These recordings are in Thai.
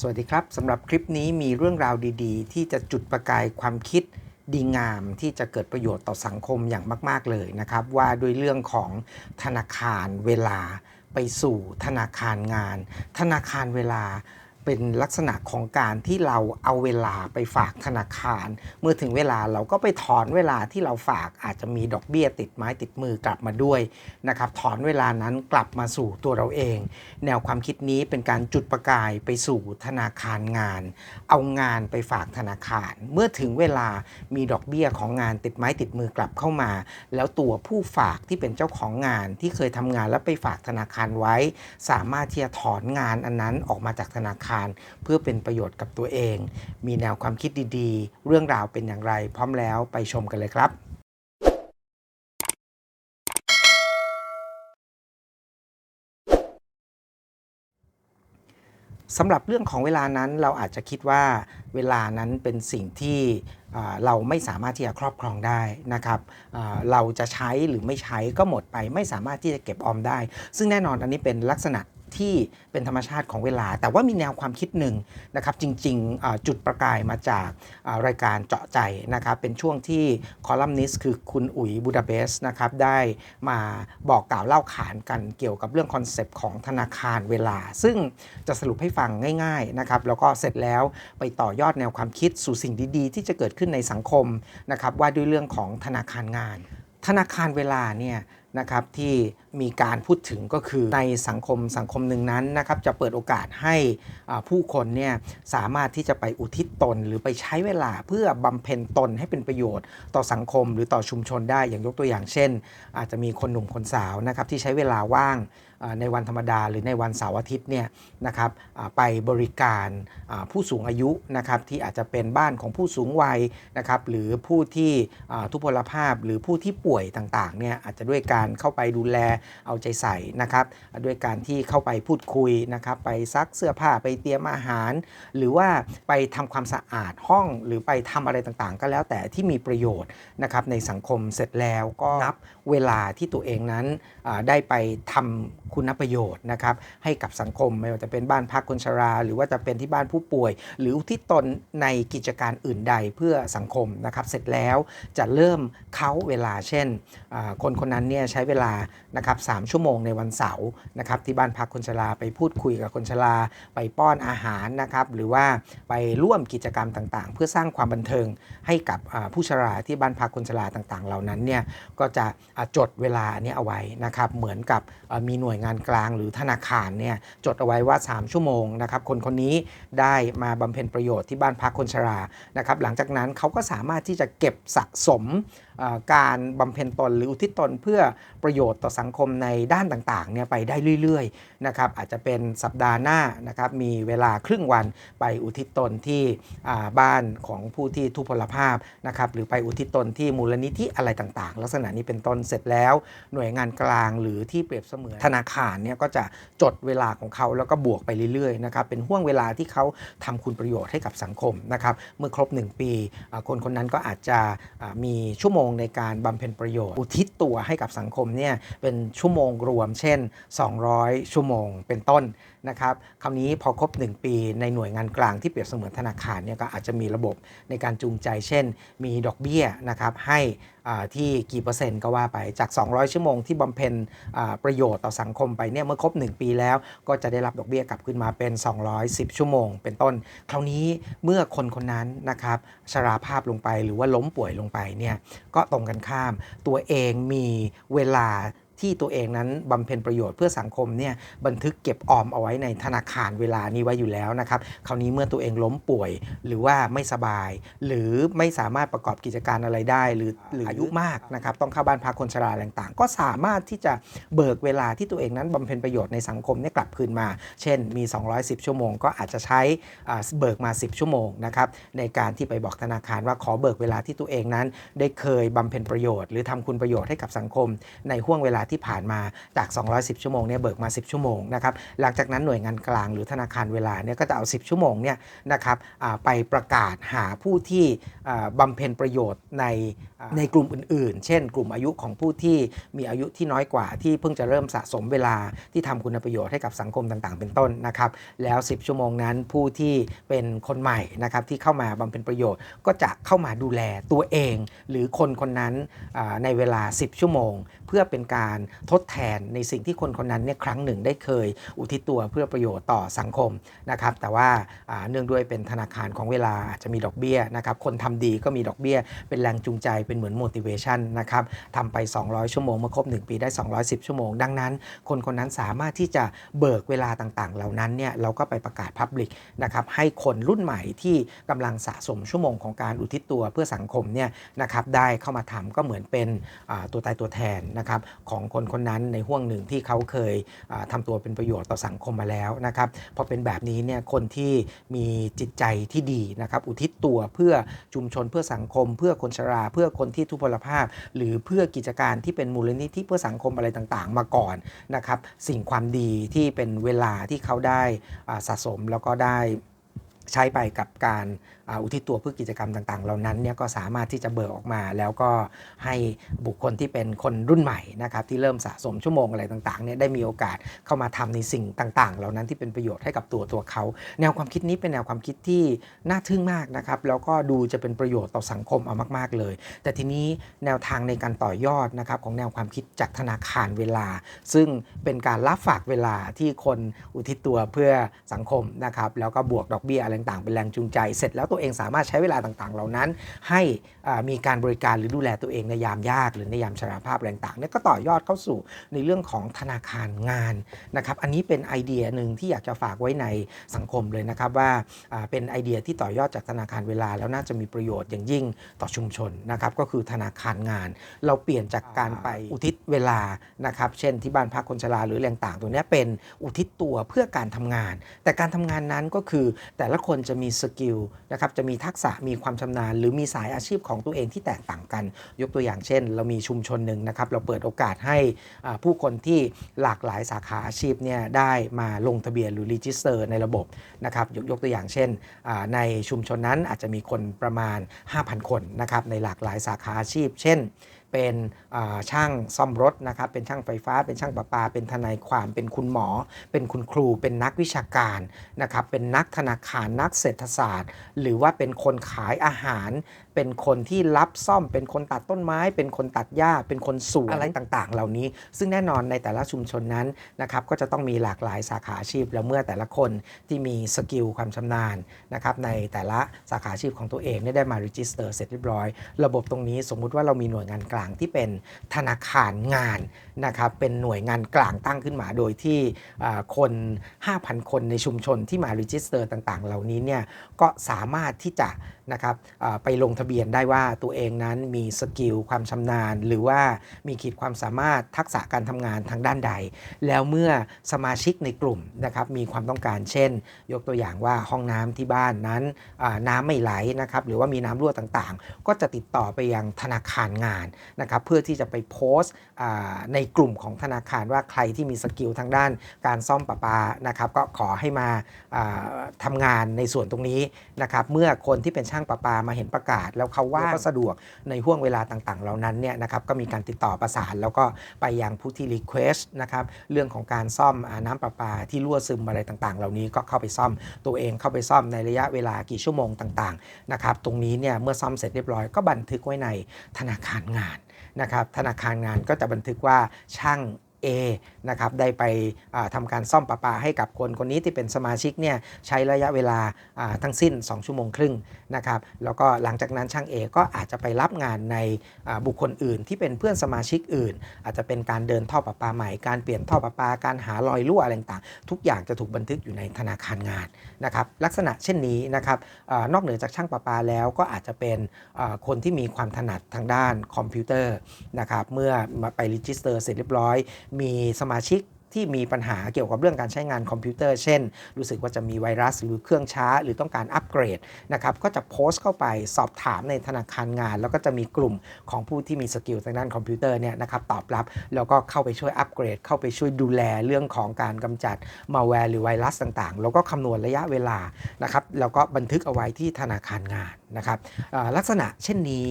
สวัสดีครับสำหรับคลิปนี้มีเรื่องราวดี ๆ ที่จะจุดประกายความคิดดีงามที่จะเกิดประโยชน์ต่อสังคมอย่างมาก ๆ เลยนะครับ ว่าด้วยเรื่องของธนาคารเวลาไปสู่ธนาคารงาน ธนาคารเวลา เป็นลักษณะของการที่เราเอาเวลาไปฝากธนาคาร เมื่อถึงเวลาเราก็ไปถอนเวลาที่เราฝากอาจจะมีดอกเบี้ยติดไม้ติดมือกลับมาด้วยนะครับถอนเวลานั้นกลับมาสู่ตัวเราเอง แนวความคิดนี้เป็นการจุดประกายไปสู่ธนาคารงาน เอางานไปฝากธนาคาร เมื่อถึงเวลามีดอกเบี้ยของงานติดไม้ติดมือกลับเข้ามา แล้วตัวผู้ฝากที่เป็นเจ้าของงานที่เคยทำงานแล้วไปฝากธนาคารไว้ สามารถที่จะถอนงานอันนั้นออกมาจากธนาคารเพื่อเป็นประโยชน์กับตัวเอง มีแนวความคิดดีๆ เรื่องราวเป็นอย่างไร พร้อมแล้วไปชมกันเลยครับสำหรับเรื่องของเวลานั้นเราอาจจะคิดว่าเวลานั้นเป็นสิ่งที่เราไม่สามารถที่จะครอบครองได้นะครับเราจะใช้หรือไม่ใช้ก็หมดไป ไม่สามารถที่จะเก็บออมได้ ซึ่งแน่นอนอันนี้เป็นลักษณะ ที่เป็นธรรมชาติของเวลา แต่ว่ามีแนวความคิดหนึ่งนะครับจริงๆจุดประกายมาจากรายการเจาะใจนะครับเป็นช่วงที่คอลัมนิสต์คือคุณอุ๋ยบูดาเบสนะครับได้มาบอกกล่าวเล่าขานกันเกี่ยวกับเรื่องคอนเซปต์ของธนาคารเวลา ซึ่งจะสรุปให้ฟังง่ายๆนะครับแล้วก็เสร็จแล้วไปต่อยอดแนวความคิดสู่สิ่งดีๆ ที่จะเกิดขึ้นในสังคมนะครับว่าด้วยเรื่องของธนาคารงาน ธนาคารเวลาเนี่ย นะครับที่มีการพูดถึงก็คือในสังคมสังคมหนึ่งนั้นนะครับจะเปิดโอกาสให้ผู้คนเนี่ยสามารถที่จะไปอุทิศตน หรือไปใช้เวลาเพื่อบำเพ็ญตนให้เป็นประโยชน์ ต่อสังคมหรือต่อชุมชนได้อย่างยกตัวอย่างเช่น อาจจะมีคนหนุ่มคนสาวนะครับที่ใช้เวลาว่าง ในวันธรรมดาหรือในวันเสาร์อาทิตย์เนี่ยนะครับไปบริการผู้สูงอายุนะครับที่อาจจะเป็นบ้านของผู้สูงวัยนะครับหรือผู้ที่ทุพพลภาพหรือผู้ที่ป่วยต่างๆเนี่ยอาจจะด้วยการเข้าไปดูแลเอาใจใส่นะครับด้วยการที่เข้าไปพูดคุยนะครับไปซักเสื้อผ้าไปเตรียมอาหาร หรือว่าไปทำความสะอาดห้องหรือไปทำอะไรต่างๆ ก็แล้วแต่ที่มีประโยชน์นะครับในสังคมเสร็จแล้วก็นับเวลาที่ตัวเองนั้นได้ไปทำคุณประโยชน์นะครับให้กับสังคมไม่ว่าจะเป็นบ้านพักคนชรา หรือว่าจะเป็นที่บ้านผู้ป่วย หรือที่ตนในกิจการอื่นใดเพื่อสังคมนะครับเสร็จแล้วจะเริ่มเค้าเวลาเช่น คนคนนั้นเนี่ยใช้เวลานะครับสชั่วโมงในวันเสาร์นะครับที่บ้านพักคนชราไปพูดคุยกับคนชรา ไปป้อนอาหารนะครับหรือว่าไปร่วมกิจกรรมต่างๆ เพื่อสร้างความบันเทิงให้กับผู้ชราที่บ้านพักคนชราต่างๆ เหล่านั้นเนี่ยก็จะจดเวลาอันนี้เอาไว้นะครับเหมือนกับมีหน่วยงานกลางหรือธนาคารเนี่ยจดเอาไว้ว่า 3 ชั่วโมงนะครับคนคนนี้ได้มาบำเพ็ญประโยชน์ที่บ้านพักคนชรานะครับหลังจากนั้นเขาก็สามารถที่จะเก็บสะสม การบำเพ็ญตนหรืออุทิศตนเพื่อประโยชน์ต่อสังคมในด้านต่างๆเนี่ยไปได้เรื่อยๆนะครับอาจจะเป็นสัปดาห์หน้านะครับมีเวลาครึ่งวันไปอุทิศตนที่บ้านของผู้ที่ทุพพลภาพนะครับหรือไปอุทิศตนที่มูลนิธิอะไรต่างๆ ลักษณะนี้เป็นต้นเสร็จแล้วหน่วยงานกลางหรือที่เปรียบเสมือนธนาคารเนี่ยก็จะจดเวลาของเขาแล้วก็บวกไปเรื่อยๆนะครับเป็นห่วงเวลาที่เขาทำคุณประโยชน์ให้กับสังคมนะครับเมื่อครบ 1 ปีคนคนนั้นก็อาจจะมีชั่วโมงในการบำเพ็ญประโยชน์ อุทิศตัวให้กับสังคมเนี่ยเป็นชั่วโมงรวม เช่น 200 ชั่วโมงเป็นต้น นะครับคราวนี้พอครบ 1 ปีในหน่วยงานกลางที่เปรียบเสมือนธนาคารเนี่ยก็อาจจะมีระบบในการจูงใจ เช่น มีดอกเบี้ยนะครับให้ที่กี่เปอร์เซ็นต์ก็ว่าไปจาก 200 ชั่วโมงที่บำเพ็ญประโยชน์ต่อสังคมไปเนี่ยเมื่อครบ 1 ปีแล้ว ก็จะได้รับดอกเบี้ยกลับขึ้นมาเป็น 210 ชั่วโมง เป็นต้น คราวนี้เมื่อคนคนนั้นนะครับชราภาพลงไปหรือว่าล้มป่วยลงไปเนี่ยก็ตรงกันข้าม ตัวเองมีเวลา ที่ตัวเองนั้นบำเพ็ญประโยชน์เพื่อสังคมเนี่ยบันทึกเก็บออมเอาไว้ในธนาคารเวลานี้ไว้อยู่แล้วนะครับคราวนี้เมื่อตัวเองล้มป่วยหรือว่าไม่สบาย หรือไม่สามารถประกอบกิจการอะไรได้ หรือหรืออายุมากนะครับต้องเข้าบ้านพักคนชราอะไรต่างๆ ก็สามารถที่จะเบิกเวลาที่ตัวเองนั้นบำเพ็ญประโยชน์ในสังคมเนี่ยกลับคืนมา เช่นมี 210 ชั่วโมง ก็อาจจะใช้อ่าเบิกมา 10 ชั่วโมงนะครับในการที่ไปบอกธนาคารว่าขอเบิกเวลาที่ตัวเองนั้น ได้เคยบำเพ็ญประโยชน์ หรือทำคุณประโยชน์ให้กับสังคมในห่วงเวลาที่ที่ผ่านมาจาก 210 ชั่วโมงเนี่ยเบิกมา 10 ชั่วโมงนะครับหลังจากนั้นหน่วยงานกลางหรือธนาคารเวลาเนี่ยก็จะเอา 10 ชั่วโมงเนี่ยนะครับอ่าไปประกาศหาผู้ที่อ่าบำเพ็ญประโยชน์ใน ในกลุ่มอื่นๆ เช่น กลุ่มอายุของผู้ที่มีอายุที่น้อยกว่าที่เพิ่งจะเริ่มสะสมเวลาที่ทำคุณประโยชน์ให้กับสังคมต่างๆ เป็นต้นนะครับ แล้ว 10 ชั่วโมงนั้นผู้ที่เป็นคนใหม่นะครับที่เข้ามาบำเพ็ญประโยชน์ ก็จะเข้ามาดูแลตัวเอง หรือคนคนนั้นในเวลา 10 ชั่วโมง เพื่อเป็นการทดแทนในสิ่งที่คนคนนั้นเนี่ยครั้งหนึ่งได้เคย อุทิศตัวเพื่อประโยชน์ต่อสังคมนะครับ แต่ว่าเนื่องด้วยเป็นธนาคารของเวลาอาจจะมีดอกเบี้ยนะครับคนทำดีก็มีดอกเบี้ย เป็นแรงจูงใจเป็นเหมือน motivation นะครับทำไป 200 ชั่วโมงเมื่อครบ 1 ปีได้ 210 ชั่วโมง ดังนั้น คนคนนั้นสามารถที่จะเบิกเวลาต่างๆ เหล่านั้นเนี่ยเราก็ไปประกาศ Public นะครับให้คนรุ่นใหม่ที่กำลังสะสมชั่วโมงของการอุทิศตัวเพื่อสังคมเนี่ยนะครับได้เข้ามาทำก็เหมือนเป็นตัวตายตัวแทนนะครับของคนคนนั้นในห่วงหนึ่งที่เขาเคยอ่าทำตัวเป็นประโยชน์ต่อสังคมมาแล้วนะครับพอเป็นแบบนี้เนี่ยคนที่มีจิตใจที่ดีนะครับอุทิศตัวเพื่อชุมชนเพื่อสังคม เพื่อคนชราเพื่อคนที่ทุพพลภาพ หรือเพื่อกิจการที่เป็นมูลนิธิเพื่อสังคมอะไรต่างๆ มาก่อนนะครับ สิ่งความดีที่เป็นเวลาที่เขาได้สะสมแล้วก็ได้ใช้ไปกับการ อุทิศตัวเพื่อกิจกรรมต่างๆ เหล่านั้นเนี่ยก็สามารถที่จะเบิกออกมา แล้วก็ให้บุคคลที่เป็นคนรุ่นใหม่นะครับที่เริ่มสะสมชั่วโมงอะไรต่างๆเนี่ยได้มีโอกาสเข้ามาทำในสิ่งต่าง ๆ เหล่านั้นที่เป็นประโยชน์ให้กับตัวตัวเขา แนวความคิดนี้เป็นแนวความคิดที่น่าทึ่งมากนะครับแล้วก็ดูจะเป็นประโยชน์ต่อสังคมเอามาก ๆเลย แต่ทีนี้แนวทางในการต่อยอดนะครับของแนวความคิดจากธนาคารเวลา ซึ่งเป็นการรับฝากเวลาที่คนอุทิศตัวเพื่อสังคมนะครับแล้วก็บวกดอกเบี้ยอะไรต่างๆเป็นแรงจูงใจเสร็จแล้วตัวเองสามารถใช้เวลาต่าง ๆ เหล่านั้น ให้ มีการบริการหรือดูแลตัวเองในยามยาก หรือในยามชราภาพอะไรต่างเนี่ยก็ต่อยอดเข้าสู่ในเรื่องของธนาคารงานนะครับอันนี้เป็นไอเดียหนึ่งที่อยากจะฝากไว้ในสังคมเลยนะครับว่าเป็นไอเดียที่ต่อยอดจากธนาคารเวลา แล้วน่าจะมีประโยชน์อย่างยิ่งต่อชุมชนนะครับก็คือธนาคารงาน เราเปลี่ยนจากการไปอุทิศเวลานะครับเช่นที่บ้านพักคนชราหรือแรงต่างตัวนี้เป็นอุทิศตัวเพื่อการทำงาน แต่การทำงานนั้นก็คือแต่ละคนจะมีสกิลนะครับจะมีทักษะมีความชำนาญ หรือมีสายอาชีพของของตัวเองที่แตกต่างกัน ยกตัวอย่างเช่น เรามีชุมชนหนึ่งนะครับ เราเปิดโอกาสให้ผู้คนที่หลากหลายสาขาอาชีพเนี่ยได้มาลงทะเบียนหรือรีจิสเตอร์ในระบบนะครับยกยกตัวอย่างเช่น ในชุมชนนั้นอาจจะมีคนประมาณ 5,000 คนนะครับในหลากหลายสาขาอาชีพ เช่นเป็นช่างซ่อมรถนะครับ เป็นช่างไฟฟ้า เป็นช่างประปา เป็นทนายความ เป็นคุณหมอ เป็นคุณครู เป็นนักวิชาการนะครับ เป็นนักธนาคาร นักเศรษฐศาสตร์ หรือว่าเป็นคนขายอาหาร เป็นคนที่รับซ่อม เป็นคนตัดต้นไม้ เป็นคนตัดหญ้า เป็นคนสวนอะไรต่างๆ เหล่านี้ ซึ่งแน่นอนในแต่ละชุมชนนั้นนะครับก็จะต้องมีหลากหลายสาขาอาชีพ แล้วเมื่อแต่ละคนที่มีสกิลความชำนาญนะครับในแต่ละสาขาอาชีพของตัวเองได้มารีจิสเตอร์เสร็จเรียบร้อย ระบบตรงนี้สมมุติว่าเรามีหน่วยงานกลางที่เป็นธนาคารงานนะครับเป็นหน่วยงานกลางตั้งขึ้นมาโดยที่คน 5,000 คนในชุมชนที่มารีจิสเตอร์ต่างๆ เหล่านี้เนี่ยก็สามารถที่จะนะครับไปลงทะเบียนได้ว่าตัวเองนั้นมีสกิลความชำนาญ หรือว่ามีขีดความสามารถทักษะการทำงานทางด้านใด แล้วเมื่อสมาชิกในกลุ่มนะครับมีความต้องการเช่น ยกตัวอย่างว่าห้องน้ำที่บ้านนั้นน้ำไม่ไหลนะครับหรือว่ามีน้ำรั่วต่างๆ ก็จะติดต่อไปยังธนาคารงานนะครับเพื่อที่จะไปโพสต์ในกลุ่มของธนาคารว่าใครที่มีสกิลทางด้านการซ่อมประปานะครับก็ขอให้มาอ่าทำงานในส่วนตรงนี้นะครับเมื่อคนที่เป็นช่างประปามาเห็นประกาศแล้วเขาว่างก็สะดวกในห่วงเวลาต่างๆ เหล่านั้นเนี่ยนะครับก็มีการติดต่อประสานแล้วก็ไปยังผู้ที่รีเควสนะครับเรื่องของการซ่อมอน้ำประปาที่รั่วซึมอะไรต่างๆ เหล่านี้ก็เข้าไปซ่อมตัวเองเข้าไปซ่อมในระยะเวลากี่ชั่วโมงต่างๆนะครับตรงนี้เนี่ยเมื่อซ่อมเสร็จเรียบร้อยก็บันทึกไว้ในธนาคารงานนะครับธนาคารงานก็จะบันทึกว่าช่าง A นะครับได้ไปอ่าทำการซ่อมประปาให้กับคนคนนี้ที่เป็นสมาชิกเนี่ยใช้ระยะเวลาทั้งสิ้น 2 ชั่วโมงครึ่งนะครับแล้วก็หลังจากนั้นช่าง A ก็อาจจะไปรับงานในบุคคลอื่น ที่เป็นเพื่อนสมาชิกอื่น อาจจะเป็นการเดินท่อประปาใหม่การเปลี่ยนท่อประปาการหารอยรั่วอะไรต่างๆทุกอย่างจะถูกบันทึกอยู่ในธนาคารงานนะครับลักษณะเช่นนี้นะครับอนอกเหนือจากช่างประปาแล้วก็อาจจะเป็นคนที่มีความถนัดทางด้านคอมพิวเตอร์นะครับเมื่อมาไปรีจิสเตอร์เสร็จเรียบร้อยมีสมาชิกที่มีปัญหาเกี่ยวกับเรื่องการใช้งานคอมพิวเตอร์ เช่น รู้สึกว่าจะมีไวรัสหรือเครื่องช้า หรือต้องการอัปเกรดนะครับก็จะโพสต์เข้าไปสอบถามในธนาคารงาน แล้วก็จะมีกลุ่มของผู้ที่มีสกิลทางด้านคอมพิวเตอร์เนี่ยนะครับตอบรับ แล้วก็เข้าไปช่วยอัปเกรด เข้าไปช่วยดูแลเรื่องของการกำจัดมาแวร์หรือไวรัสต่างๆ แล้วก็คำนวณระยะเวลานะครับแล้วก็บันทึกเอาไว้ที่ธนาคารงานนะครับลักษณะเช่นนี้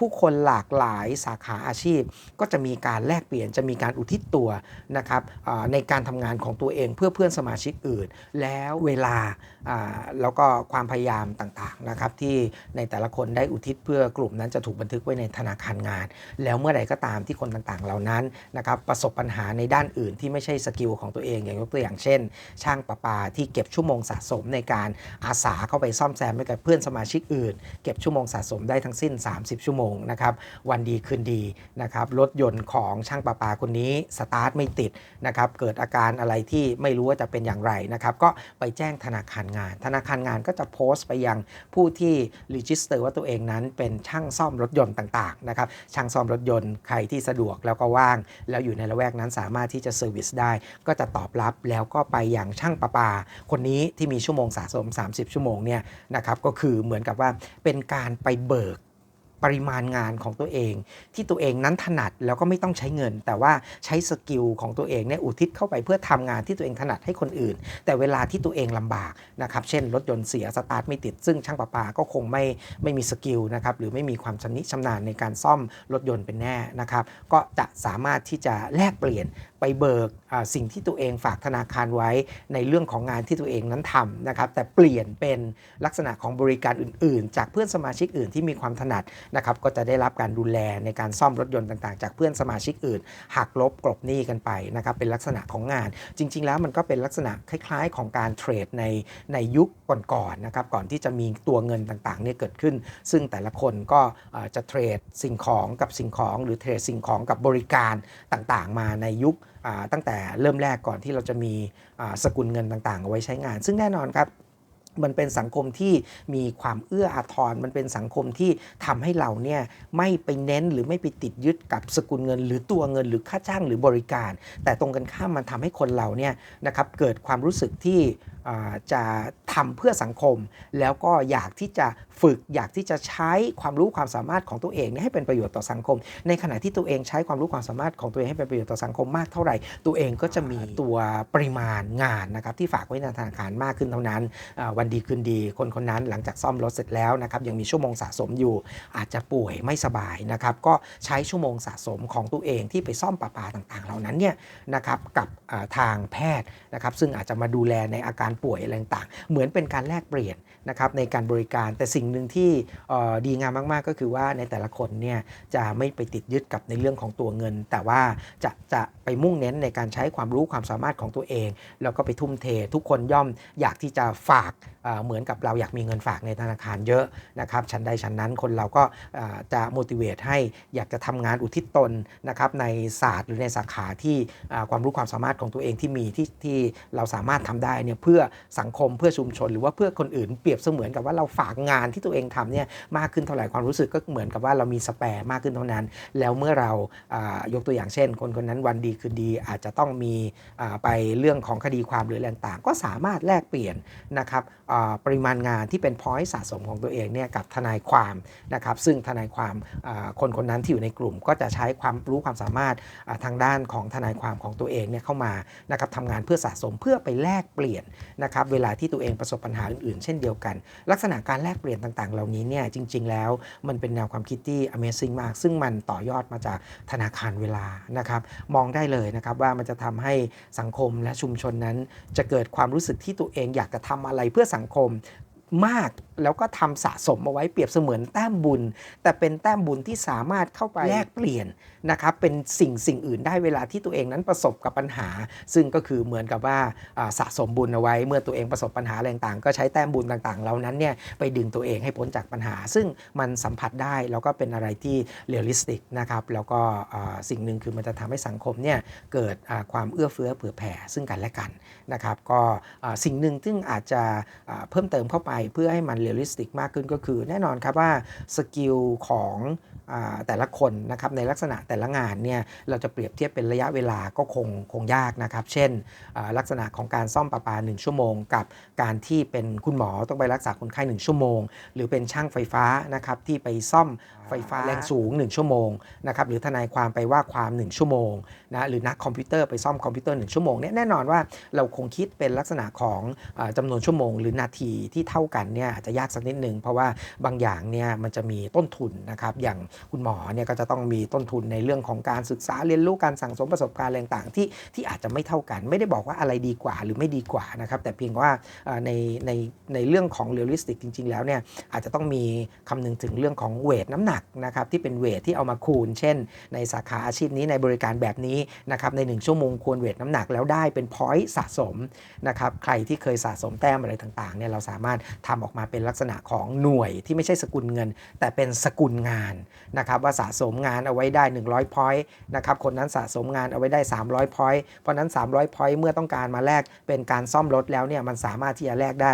ผู้คนหลากหลายสาขาอาชีพ ก็จะมีการแลกเปลี่ยนจะมีการอุทิศตัวนะครับในการทำงานของตัวเองเพื่อเพื่อนสมาชิกอื่น แล้วเวลาอ่าแล้วก็ความพยายามต่างๆนะครับที่ในแต่ละคนได้อุทิศเพื่อกลุ่มนั้นจะถูกบันทึกไว้ในธนาคารงาน แล้วเมื่อใดก็ตามที่คนต่างๆ เหล่านั้นนะครับประสบปัญหาในด้านอื่นที่ไม่ใช่สกิลของตัวเองอย่างยกตัวอย่างเช่น ช่างประปาที่เก็บชั่วโมงสะสมในการอาสาเข้าไปซ่อมแซมให้กับเพื่อนสมาชิกอื่น เก็บชั่วโมงสะสมได้ทั้งสิ้น 30 ชั่วโมงนะครับวันดีคืนดีนะครับรถยนต์ของช่างประปาคนนี้สตาร์ทไม่ติดนะครับเกิดอาการอะไรที่ไม่รู้ว่าจะเป็นอย่างไรนะครับก็ไปแจ้งธนาคารงาน ธนาคารงานก็จะโพสต์ไปยังผู้ที่รีจิสเตอร์ว่าตัวเองนั้นเป็นช่างซ่อมรถยนต์ต่างๆนะครับช่างซ่อมรถยนต์ใครที่สะดวกแล้วก็ว่าง แล้วอยู่ในละแวกนั้นสามารถที่จะเซอร์วิสได้ก็จะตอบรับแล้วก็ไปอย่างช่างประปา คนนี้ที่มีชั่วโมงสะสม 30 ชั่วโมงเนี่ยนะครับก็คือเหมือนกับว่าเป็นการไปเบิก ปริมาณงานของตัวเอง ที่ตัวเองนั้นถนัดแล้วก็ไม่ต้องใช้เงิน แต่ว่าใช้สกิลของตัวเองเนี่ยอุทิศเข้าไปเพื่อทำงานที่ตัวเองถนัดให้คนอื่น แต่เวลาที่ตัวเองลำบากนะครับเช่นรถยนต์เสียสตาร์ทไม่ติด ซึ่งช่างประปาก็คงไม่ไม่มีสกิลนะครับหรือไม่มีความชำนิชำนาญในการซ่อมรถยนต์เป็นแน่นะครับก็จะสามารถที่จะแลกเปลี่ยนไปเบิกสิ่งที่ตัวเองฝากธนาคารไว้ในเรื่องของงานที่ตัวเองนั้นทำนะครับแต่เปลี่ยนเป็นลักษณะของบริการอื่น ๆ จากเพื่อนสมาชิกอื่นที่มีความถนัดนะครับก็จะได้รับการดูแลในการซ่อมรถยนต์ต่างๆ จากเพื่อนสมาชิกอื่นหักลบกลบหนี้กันไปนะครับเป็นลักษณะของงาน จริง ๆ แล้วมันก็เป็นลักษณะคล้าย ๆ ของการเทรดในในยุคก่อนๆนะครับก่อนที่จะมีตัวเงินต่างๆเนี่ยเกิดขึ้น ซึ่งแต่ละคนก็จะเทรดสิ่งของกับสิ่งของ หรือเทรดสิ่งของกับบริการต่างๆ มาในยุคตั้งแต่เริ่มแรกก่อนที่เราจะมีสกุลเงินต่างๆ เอาไว้ใช้งาน ซึ่งแน่นอนครับ มันเป็นสังคมที่มีความเอื้ออาทร มันเป็นสังคมที่ทำให้เราเนี่ยไม่ไปเน้นหรือไม่ไปติดยึดกับสกุลเงิน หรือตัวเงินหรือค่าจ้างหรือ บริการ แต่ตรงกันข้ามมันทำให้คนเราเนี่ยนะครับเกิดความรู้สึกที่จะทำเพื่อสังคม แล้วก็อยากที่จะฝึกอยากที่จะใช้ความรู้ความสามารถของตัวเองนี่ยให้เป็นประโยชน์ต่อสังคม ในขณะที่ตัวเองใช้ความรู้ความสามารถของตัวเองให้เป็นประโยชน์ต่อสังคมมากเท่าไหร่ ตัวเองก็จะมีตัวปริมาณงานนะครับที่ฝากไว้ในธนาคารมากขึ้นเท่านั้น วันดีคืนดี คนคนนั้นหลังจากซ่อมรถเสร็จแล้วนะครับยังมีชั่วโมงสะสมอยู่ อาจจะป่วยไม่สบายนะครับก็ใช้ชั่วโมงสะสมของตัวเองที่ไปซ่อมประปาต่างๆ เหล่านั้นเนี่ยนะครับกับทางแพทย์นะครับซึ่งอาจจะมาดูแลในอาการป่วยอะไรต่างเหมือนเป็นการแลกเปลี่ยน นะครับในการบริการ แต่สิ่งหนึ่งที่ดีงามมากๆ ก็คือว่าในแต่ละคนเนี่ยจะไม่ไปติดยึดกับในเรื่องของตัวเงิน แต่ว่าจะจะไปมุ่งเน้นในการใช้ความรู้ความสามารถของตัวเอง แล้วก็ไปทุ่มเท ทุกคนย่อมอยากที่จะฝากเหมือนกับเราอยากมีเงินฝากในธนาคารเยอะนะครับชั้นใดชั้นนั้นคนเราก็จะ motivate ให้อยากจะทำงานอุทิศตนนะครับในศาสตร์หรือในสาขาที่ความรู้ความสามารถของตัวเองที่มีที่ที่เราสามารถทำได้เนี่ยเพื่อสังคมเพื่อชุมชน หรือว่าเพื่อคนอื่นเปรียบเสมือนกับว่าเราฝากงานที่ตัวเองทำเนี่ยมากขึ้นเท่าไหร่ความรู้สึกก็เหมือนกับว่าเรามีสแปร์มากขึ้นเท่านั้น แล้วเมื่อเรายกตัวอย่างเช่น คนคนนั้นวันดีคืนดีอาจจะต้องมีไปเรื่องของคดีความหรืออะไรต่างก็สามารถแลกเปลี่ยนนะครับปริมาณงานที่เป็นพอยต์สะสมของตัวเองเนี่ยกับทนายความนะครับซึ่งทนายความคนคนนั้นที่อยู่ในกลุ่ม ก็จะใช้ความรู้ความสามารถทางด้านของทนายความของตัวเองเนี่ยเข้ามานะครับทำงานเพื่อสะสมเพื่อไปแลกเปลี่ยนนะครับเวลาที่ตัวเองประสบปัญหาอื่นๆ เช่นเดียวกัน ลักษณะการแลกเปลี่ยนต่างๆ เหล่านี้เนี่ยจริง ๆ แล้วมันเป็นแนวความคิดที่ Amazing มาก ซึ่งมันต่อยอดมาจากธนาคารเวลานะครับมองได้เลยนะครับว่ามันจะทำให้สังคมและชุมชนนั้น จะเกิดความรู้สึกที่ตัวเองอยากจะทำอะไรเพื่อสังคม มากแล้วก็ทำสะสมเอาไว้เปรียบเสมือนแต้มบุญ แต่เป็นแต้มบุญที่สามารถเข้าไปแลกเปลี่ยนนะครับเป็นสิ่งสิ่งอื่นได้เวลาที่ตัวเองนั้นประสบกับปัญหา ซึ่งก็คือเหมือนกับว่าอ่าสะสมบุญเอาไว้ เมื่อตัวเองประสบปัญหาอะไรต่างๆก็ใช้แต้มบุญต่างๆ เหล่านั้นเนี่ยไปดึงตัวเองให้พ้นจากปัญหา ซึ่งมันสัมผัสได้แล้วก็เป็นอะไรที่เรียลลิสติกนะครับแล้วก็อ่าสิ่งหนึ่งคือมันจะทำให้สังคมเนี่ยเกิดอ่าความเอื้อเฟื้อเผื่อแผ่ซึ่งกันและกันนะครับก็อ่าสิ่งหนึ่งซึ่งอาจจะอ่าเพิ่มเติมเข้าไปเพื่อให้มันเรียลลิสติกมากขึ้นก็คือ แน่นอนครับว่าสกิลของอ่าแต่ละคนนะครับในลักษณะแต่ละงานเนี่ยเราจะเปรียบเทียบเป็นระยะเวลาก็คงคงยากนะครับ เช่นอ่าลักษณะของการซ่อมประปา 1 ชั่วโมง กับการที่เป็นคุณหมอต้องไปรักษาคนไข้ 1 ชั่วโมง หรือเป็นช่างไฟฟ้านะครับที่ไปซ่อมไฟฟ้าแรงสูง 1 ชั่วโมงนะครับหรือทนายความไปว่าความ 1 ชั่วโมงนะหรือนักคอมพิวเตอร์ไปซ่อมคอมพิวเตอร์ 1 ชั่วโมงเนี่ยแน่นอนว่าเราคงคิดเป็นลักษณะของอาจำนวนชั่วโมง หรือนาทีที่เท่ากันเนี่ยอาจจะยากสักนิดหนึ่งเพราะว่าบางอย่างเนี่ยมันจะมีต้นทุนนะครับ อย่างคุณหมอเนี่ยก็จะต้องมีต้นทุนในเรื่องของการศึกษาเรียนรู้การสั่งสมประสบการณ์ต่างๆที่ที่อาจจะไม่เท่ากัน ไม่ได้บอกว่าอะไรดีกว่าหรือไม่ดีกว่านะครับแต่เพียงว่าในในในเรื่องของเรียลลิสติกจริง ๆ แล้วเนี่ยอาจจะต้องมีคำนึงถึงเรื่องของเวทน้ำหนักนะครับที่เป็นเวทที่เอามาคูณ เช่น ในสาขาอาชีพนี้ในบริการแบบนี้นะครับใน 1 ชั่วโมงควรเวทน้ำหนักแล้วได้เป็นพอยต์สะสมนะครับใครที่เคยสะสมแต้มอะไรต่างๆเนี่ยเราสามารถทำออกมาเป็นลักษณะของหน่วยที่ไม่ใช่สกุลเงิน แต่เป็นสกุลงานนะครับว่าสะสมงานเอาไว้ได้ 100พอยต์นะครับคนนั้นสะสมงานเอาไว้ได้ 300พอยต์เพราะนั้น 300พอยต์เมื่อต้องการมาแลกเป็นการซ่อมรถแล้วเนี่ยมันสามารถที่จะแลกได้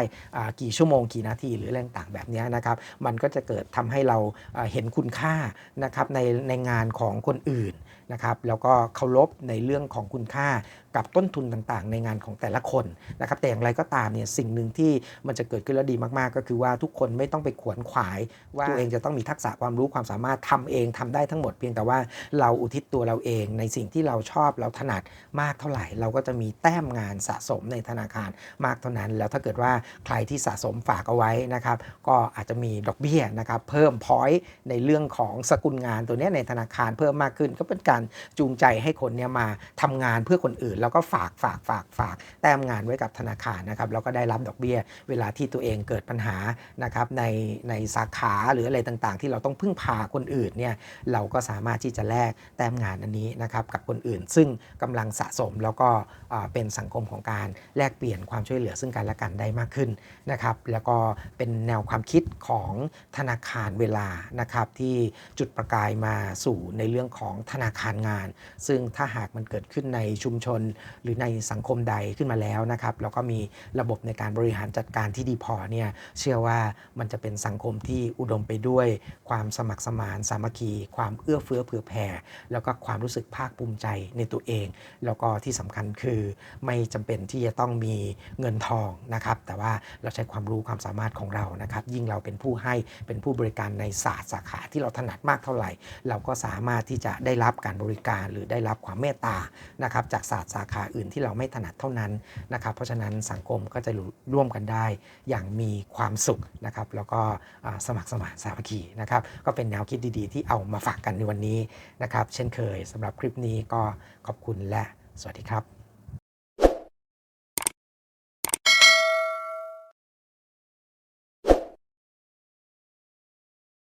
กี่ชั่วโมงกี่นาทีหรืออะไรต่างแบบนี้นะครับมันก็จะเกิดทำให้เราเห็นคุณค่านะครับในในงานของคนอื่นนะครับแล้วก็เคารพในเรื่องของคุณค่า กับต้นทุนต่างๆ ในงานของแต่ละคนนะครับแต่อย่างไรก็ตามเนี่ยสิ่งหนึ่งที่มันจะเกิดขึ้นแล้วดีมากๆ ก็คือว่าทุกคนไม่ต้องไปขวนขวาย ว่าตัวเองจะต้องมีทักษะความรู้ความสามารถทำเองทำได้ทั้งหมดเพียงแต่ว่าเราอุทิศตัวเราเองในสิ่งที่เราชอบเราถนัดมากเท่าไหร่ เราก็จะมีแต้มงานสะสมในธนาคารมากเท่านั้น แล้วถ้าเกิดว่าใครที่สะสมฝากเอาไว้นะครับก็อาจจะมีดอกเบี้ยนะครับเพิ่มพอยต์ในเรื่องของสกุลงานตัวนี้ในธนาคารเพิ่มมากขึ้น ก็เป็นการจูงใจให้คนเนี่ยมาทำงานเพื่อคนอื่นแล้วก็ฝากฝากฝากฝากแต้มงานไว้กับธนาคารนะครับแล้วก็ได้รับดอกเบี้ย เวลาที่ตัวเองเกิดปัญหานะครับในในสาขาหรืออะไรต่างๆ ที่เราต้องพึ่งพาคนอื่นเนี่ยเราก็สามารถที่จะแลกแต้มงานอันนี้นะครับกับคนอื่น ซึ่งกำลังสะสมแล้วก็เป็นสังคมของการแลกเปลี่ยนความช่วยเหลือซึ่งกันและกันได้มากขึ้นนะครับแล้วก็เป็นแนวความคิดของธนาคารเวลานะครับที่จุดประกายมาสู่ในเรื่องของธนาคารงาน ซึ่งถ้าหากมันเกิดขึ้นในชุมชนหรือในสังคมใดขึ้นมาแล้วนะครับแล้วก็มีระบบในการบริหารจัดการที่ดีพอเนี่ยเชื่อว่ามันจะเป็นสังคมที่อุดมไปด้วยความสมัครสมานสามัคคี ความเอื้อเฟื้อเผื่อแผ่ แล้วก็ความรู้สึกภาคภูมิใจในตัวเอง แล้วก็ที่สำคัญคือไม่จำเป็นที่จะต้องมีเงินทองนะครับแต่ว่าเราใช้ความรู้ความสามารถของเรานะครับยิ่งเราเป็นผู้ให้เป็นผู้บริการในศาสตร์สาขาที่เราถนัดมากเท่าไหร่ เราก็สามารถที่จะได้รับการบริการหรือได้รับความเมตตานะครับจากศาสตร์สาขาอื่นที่เราไม่ถนัดเท่านั้นนะครับเพราะฉะนั้นสังคมก็จะร่วมกันได้อย่างมีความสุขนะครับแล้วก็สมัครสมานสามัคคีนะครับก็เป็นแนวคิดดีๆ ที่เอามาฝากกันในวันนี้นะครับเช่นเคยสำหรับคลิปนี้ก็ขอบคุณและสวัสดีครับ